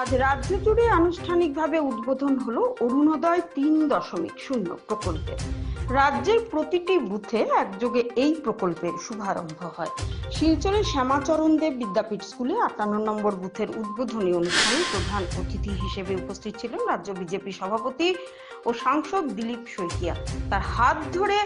আজ রাজ্য জুড়ে আনুষ্ঠানিকভাবে উদ্বোধন হলো অরুণোদয় তিন দশমিক শূন্য প্রকল্পের। রাজ্যের প্রতিটি বুথে একযোগে এই প্রকল্পের শুভারম্ভ হয়। শিলচরের শ্যামাচরণ দেব বিদ্যাপীঠ স্কুলে আটান্ন নম্বর বুথের উদ্বোধনী অনুষ্ঠানে প্রধান অতিথি হিসেবে উপস্থিত ছিলেন রাজ্য বিজেপি সভাপতি ও সাংসদ দিলীপ শইকিয়া। তার হাত ধরে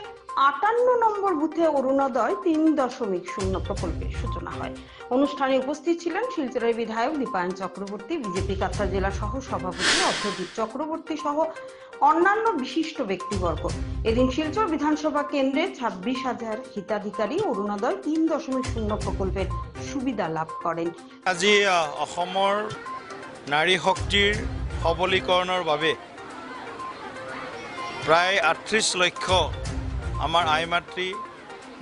আটান্ন নম্বর বুথে অরুণোদয় তিন দশমিক শূন্য প্রকল্পের সূচনা হয়। অনুষ্ঠানে উপস্থিত ছিলেন শিলচরের বিধায়ক দীপায়ন চক্রবর্তী, বিজেপি কাছাড় জেলা সহ সভাপতি অর্থদীপ চক্রবর্তী সহ অন্যান্য বিশিষ্ট ব্যক্তিবর্গ। এদিন শিলচর বিধানসভা কেন্দ্রে ছাব্বিশ হাজার হিতাধিকারী অরুণোদয় তিন দশমিক শূন্য প্রকল্পের সুবিধা লাভ করেন। আজি অসমৰ নাৰী শক্তিৰ সবলীকৰণৰ বাবে প্ৰায় আঠত্ৰিছ লক্ষ আমাৰ আই মাতৃ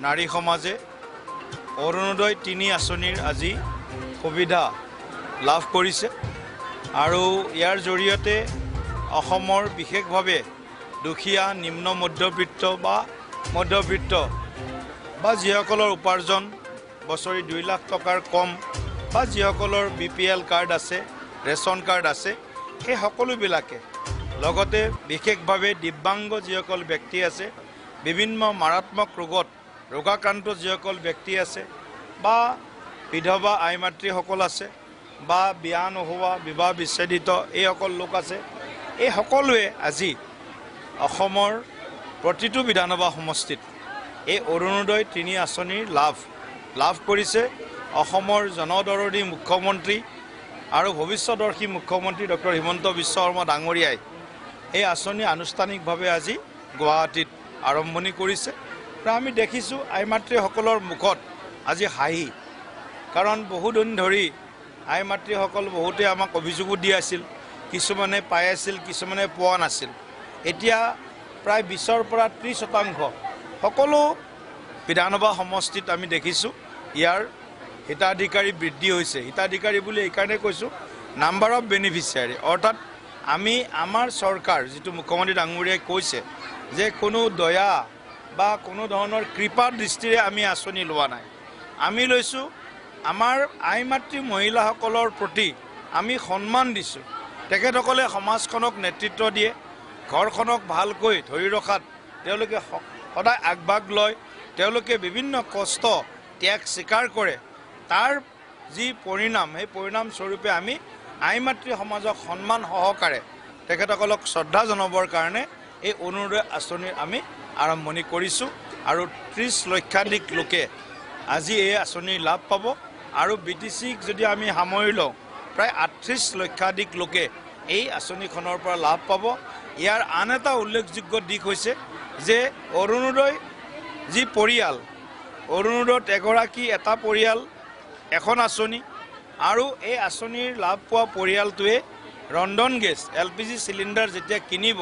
নাৰী সমাজে অৰুণোদয় তিনি আঁচনিৰ আজি সুবিধা লাভ কৰিছে। আৰু ইয়াৰ জৰিয়তে অসমৰ বিশেষভাৱে দুখীয়া নিম্ন মধ্যবিত্ত বা মধ্যবিত্ত বা যিসকলৰ উপাৰ্জন বছৰি দুই লাখ টকাৰ কম বা যিসকলৰ বি পি এল কাৰ্ড আছে ৰেচন কাৰ্ড আছে সেই সকলোবিলাকে লগতে বিশেষভাৱে দিব্যাংগ যিসকল ব্যক্তি আছে বিভিন্ন মাৰাত্মক ৰোগত ৰোগাক্ৰান্ত যিসকল ব্যক্তি আছে বা বিধৱা আই মাতৃসকল আছে বা বিয়া নোহোৱা বিবাহ বিচ্ছেদিত এইসকল লোক আছে এই সকলোৱে আজি অসমৰ প্ৰতিটো বিধানসভা সমষ্টিত এই অৰুণোদয় তিনি আঁচনিৰ লাভ লাভ কৰিছে অসমৰ জনদৰদী মুখ্যমন্ত্ৰী আৰু ভৱিষ্যদৰ্শী মুখ্যমন্ত্ৰী ডক্টৰ হিমন্ত বিশ্ব শৰ্মা ডাঙৰীয়াই। এই আঁচনি আনুষ্ঠানিকভাৱে আজি গুৱাহাটীত আৰম্ভণি কৰিছে। আমি দেখিছোঁ আই মাতৃসকলৰ মুখত আজি হাঁহি। কাৰণ বহুদিন ধৰি আই মাতৃসকল বহুতে আমাক অভিযোগো দি আছিল কিছুমানে পাই আছিল কিছুমানে পোৱা নাছিল। এতিয়া প্ৰায় বিছৰ পৰা ত্ৰিছ শতাংশ সকলো বিধানসভা সমষ্টিত আমি দেখিছোঁ ইয়াৰ হিতাধিকাৰী বৃদ্ধি হৈছে। হিতাধিকাৰী বুলি এইকাৰণে কৈছোঁ নাম্বাৰ অফ বেনিফিচিয়াৰী অৰ্থাৎ আমি আমাৰ চৰকাৰ যিটো মুখ্যমন্ত্ৰী ডাঙৰীয়াই কৈছে যে কোনো দয়া বা কোনো ধৰণৰ কৃপা দৃষ্টিৰে আমি আঁচনি লোৱা নাই। আমি লৈছোঁ আমাৰ আই মাতৃ মহিলাসকলৰ প্ৰতি আমি সন্মান দিছোঁ। তেখেতসকলে সমাজখনক নেতৃত্ব দিয়ে ঘৰখনক ভালকৈ ধৰি ৰখাত তেওঁলোকে সদায় আগভাগ লয় তেওঁলোকে বিভিন্ন কষ্ট ত্যাগ স্বীকাৰ কৰে। তাৰ যি পৰিণাম সেই পৰিণামস্বৰূপে আমি আই মাতৃ সমাজক সন্মান সহকাৰে তেখেতসকলক শ্ৰদ্ধা জনাবৰ কাৰণে এই অৰুণোদয় আঁচনিৰ আমি আৰম্ভণি কৰিছোঁ আৰু ত্ৰিছ লক্ষাধিক লোকে আজি এই আঁচনিৰ লাভ পাব আৰু বি টি চিক যদি আমি সামৰি লওঁ প্ৰায় আঠত্ৰিছ লক্ষাধিক লোকে এই আঁচনিখনৰ পৰা লাভ পাব। ইয়াৰ আন এটা উল্লেখযোগ্য দিশ হৈছে যে অৰুণোদয় যি পৰিয়াল অৰুণোদয়ত এগৰাকী এটা পৰিয়াল এখন আঁচনি আৰু এই আঁচনিৰ লাভ পোৱা পৰিয়ালটোৱে ৰন্ধন gas L P G cylinder যেতিয়া কিনিব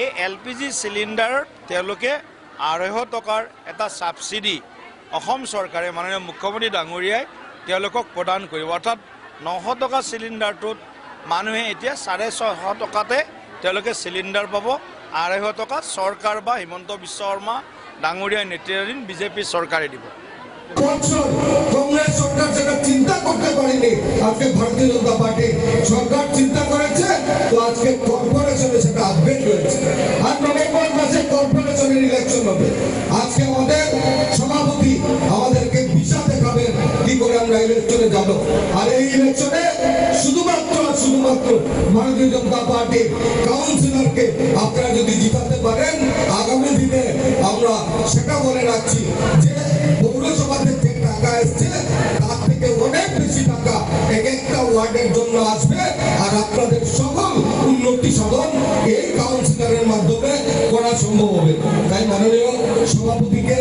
এই এল পি জি চিলিণ্ডাৰত তেওঁলোকে আঢ়ৈশ টকাৰ এটা ছাবচিডি অসম চৰকাৰে মাননীয় মুখ্যমন্ত্ৰী ডাঙৰীয়াই তেওঁলোকক প্ৰদান কৰিব। অৰ্থাৎ নশ টকা চিলিণ্ডাৰটোত মানুহে এতিয়া চাৰে ছয়শ টকাতে তেওঁলোকে চিলিণ্ডাৰ পাব। আঢ়ৈশ টকা চৰকাৰ বা হিমন্ত বিশ্ব শৰ্মা ডাঙৰীয়াৰ নেতৃত্বাধীন বিজেপি চৰকাৰে দিব। কংগ্রেস সরকার সেটা চিন্তা করতে পারেনি। আজকে ভারতীয় জনতা পার্টি সরকার চিন্তা করেছে, তো আজকে কর্পোরেশনে সেটা আপডেট হয়েছে। আর নভেম্বর মাসে কর্পোরেশনের ইলেকশন হবে। আজকে আমাদের সভাপতি আমাদেরকে দেখাবেন কি করে আমরা ইলেকশনে যাব। আর এই ইলেকশনে শুধুমাত্র শুধুমাত্র ভারতীয় জনতা কাউন্সিলরকে আপনারা যদি জিতাতে পারেন, আগামী দিনে আমরা সেটা বলে রাখছি যে একটা জন্য আসবে আর আপনাদের সকল উন্নতি সাধন এই কাউন্সিলরের মাধ্যমে করা সম্ভব হবে। তাই মাননীয় সভাপতিকে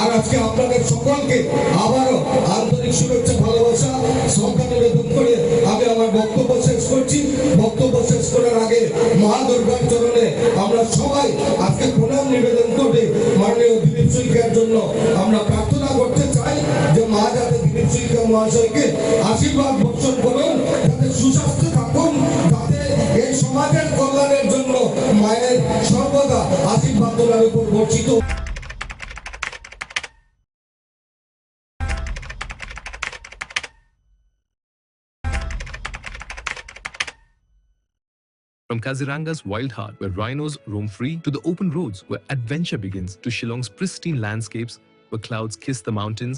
আর আজকে আপনাদের সকলকে আবারও আন্তরিক শুভেচ্ছা, ভালোবাসা শ্রদ্ধা নিবেদন করে আমি আমার বক্তব্য শেষ করছি। বক্তব্য শেষ করার আগে মা দুর্গার চরণে আমরা সবাই আজকে প্রণাম নিবেদন করে মাননীয় দিলীপ সুইকার জন্য আমরা প্রার্থনা মহাশয়কে আশীর্বাদ বর্ষণ করুন যাতে সুস্বাস্থ্য থাকুন যাতে এই সমাজের কল্যাণের জন্য মায়ের সর্বদা আশীর্বাদ ওনার উপর বর্ষিত From Kaziranga's wild heart, where rhinos roam free, to the open roads where adventure begins, to Shillong's pristine landscapes where clouds kiss the mountains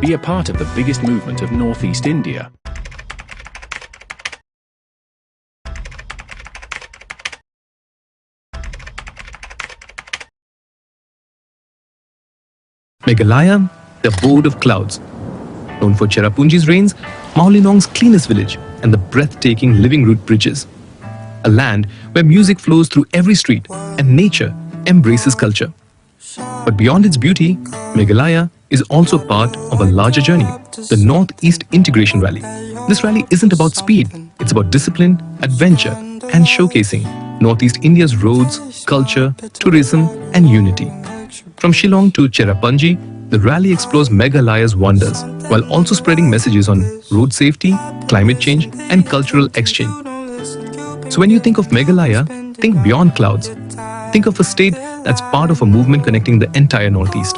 Be a part of the biggest movement of Northeast India. Meghalaya, the abode of clouds. Known for Cherrapunji's rains, Maulinong's cleanest village, and the breathtaking living root bridges. A land where music flows through every street and nature embraces culture. But beyond its beauty, Meghalaya is also part of a larger journey, the Northeast Integration Rally. This rally isn't about speed, it's about discipline, adventure, and showcasing Northeast India's roads, culture, tourism, and unity. From Shillong to Cherrapunji, the rally explores Meghalaya's wonders while also spreading messages on road safety, climate change, and cultural exchange. So when you think of Meghalaya, think beyond clouds. Think of a state that's part of a movement connecting the entire Northeast.